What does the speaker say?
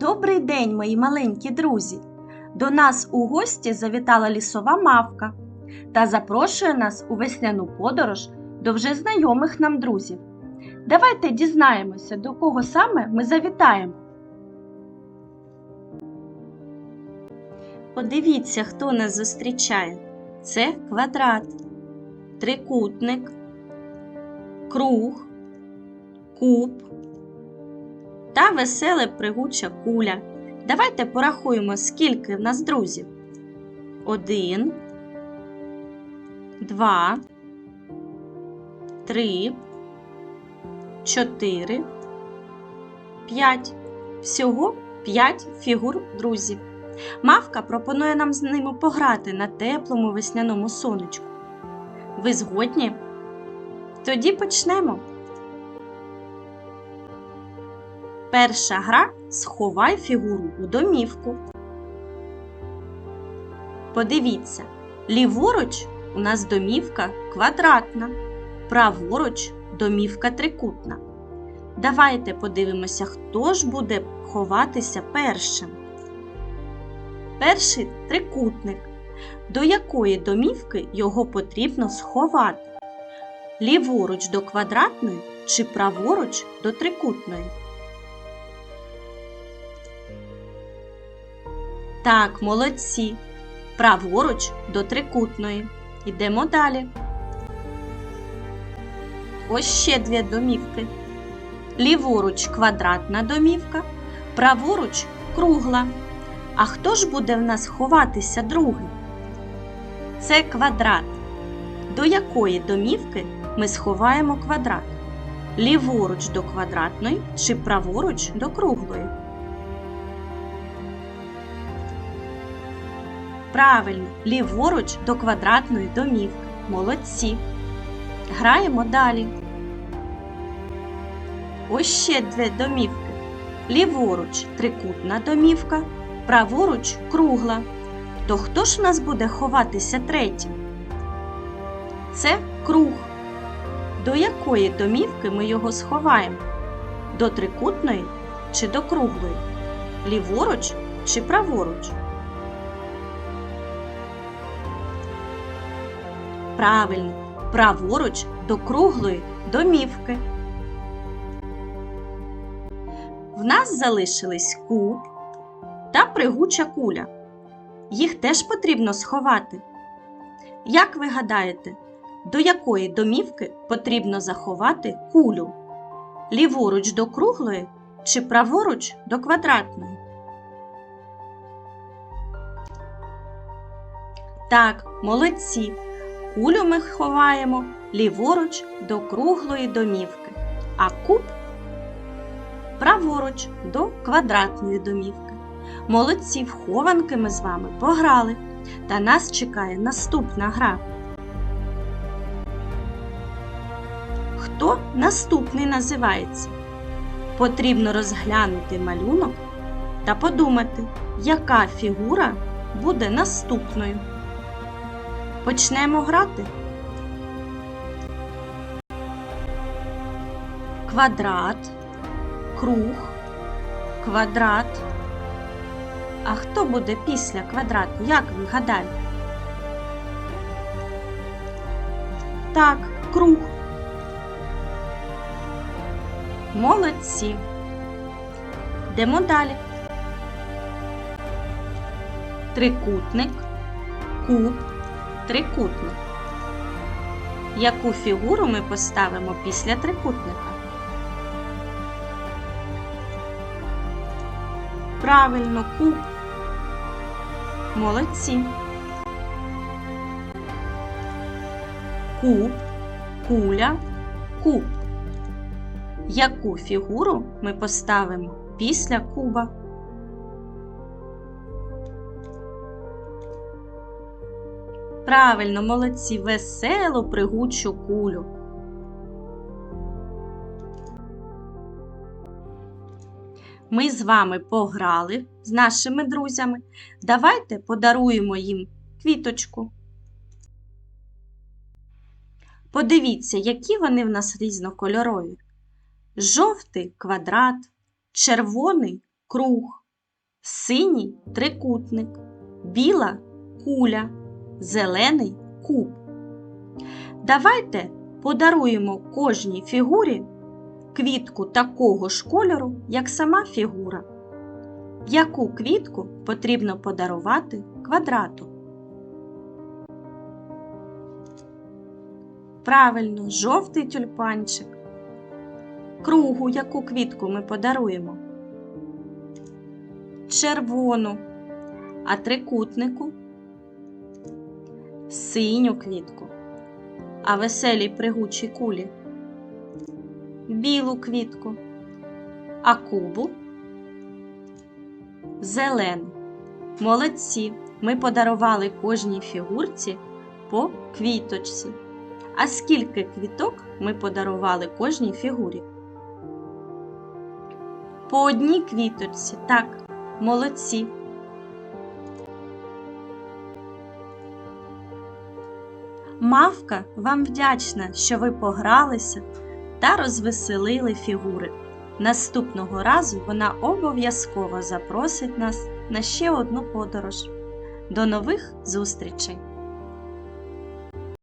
Добрий день, мої маленькі друзі! До нас у гості завітала лісова мавка та запрошує нас у весняну подорож до вже знайомих нам друзів. Давайте дізнаємося, до кого саме ми завітаємо. Подивіться, хто нас зустрічає. Це квадрат, трикутник, круг, куб та веселе пригуча куля. Давайте порахуємо, скільки в нас друзів. Один, два, три, чотири, п'ять. Всього п'ять фігур друзів. Мавка пропонує нам з ними пограти на теплому весняному сонечку. Ви згодні? Тоді почнемо. Перша гра сховай фігуру у домівку. Подивіться, ліворуч у нас домівка квадратна, праворуч домівка трикутна. Давайте подивимося, хто ж буде ховатися першим. Перший трикутник. До якої домівки його потрібно сховати? Ліворуч до квадратної чи праворуч до трикутної? Так, молодці. Праворуч до трикутної. Йдемо далі. Ось ще дві домівки. Ліворуч квадратна домівка, праворуч кругла. А хто ж буде в нас ховатися другий? Це квадрат. До якої домівки ми сховаємо квадрат? Ліворуч до квадратної чи праворуч до круглої? Правильно, ліворуч до квадратної домівки. Молодці. Граємо далі. Ось ще дві домівки. Ліворуч трикутна домівка, праворуч кругла. То хто ж в нас буде ховатися третім? Це круг. До якої домівки ми його сховаємо? До трикутної чи до круглої? Ліворуч чи праворуч? Правильно, праворуч до круглої домівки. В нас залишились куб та пригуча куля. Їх теж потрібно сховати. Як ви гадаєте, до якої домівки потрібно заховати кулю? Ліворуч до круглої чи праворуч до квадратної? Так, молодці. Кулю ми ховаємо ліворуч до круглої домівки, а куб праворуч до квадратної домівки. Молодці в хованки ми з вами пограли, та нас чекає наступна гра. Хто наступний називається? Потрібно розглянути малюнок та подумати, яка фігура буде наступною. Почнемо грати. Квадрат, круг, квадрат. А хто буде після квадрату? Як ви гадаєте? Так, круг. Молодці. Йдемо далі. Трикутник, куб, трикутник. Яку фігуру ми поставимо після трикутника? Правильно, куб. Молодці. Куб, куля, куб. Яку фігуру ми поставимо після куба? Правильно, молодці, веселу пригучу кулю. Ми з вами пограли з нашими друзями. Давайте подаруємо їм квіточку. Подивіться, які вони в нас різнокольорові. Жовтий квадрат, червоний круг, синій трикутник, біла куля, зелений куб. Давайте подаруємо кожній фігурі квітку такого ж кольору, як сама фігура. Яку квітку потрібно подарувати квадрату? Правильно, жовтий тюльпанчик. Кругу яку квітку ми подаруємо? Червону. А трикутнику? Синю квітку. А веселій пригучій кулі? Білу квітку. А кубу? Зелену. Молодці. Ми подарували кожній фігурці по квіточці. А скільки квіток ми подарували кожній фігурі? По одній квіточці, так, молодці. Мавка вам вдячна, що ви погралися та розвеселили фігури. Наступного разу вона обов'язково запросить нас на ще одну подорож. До нових зустрічей!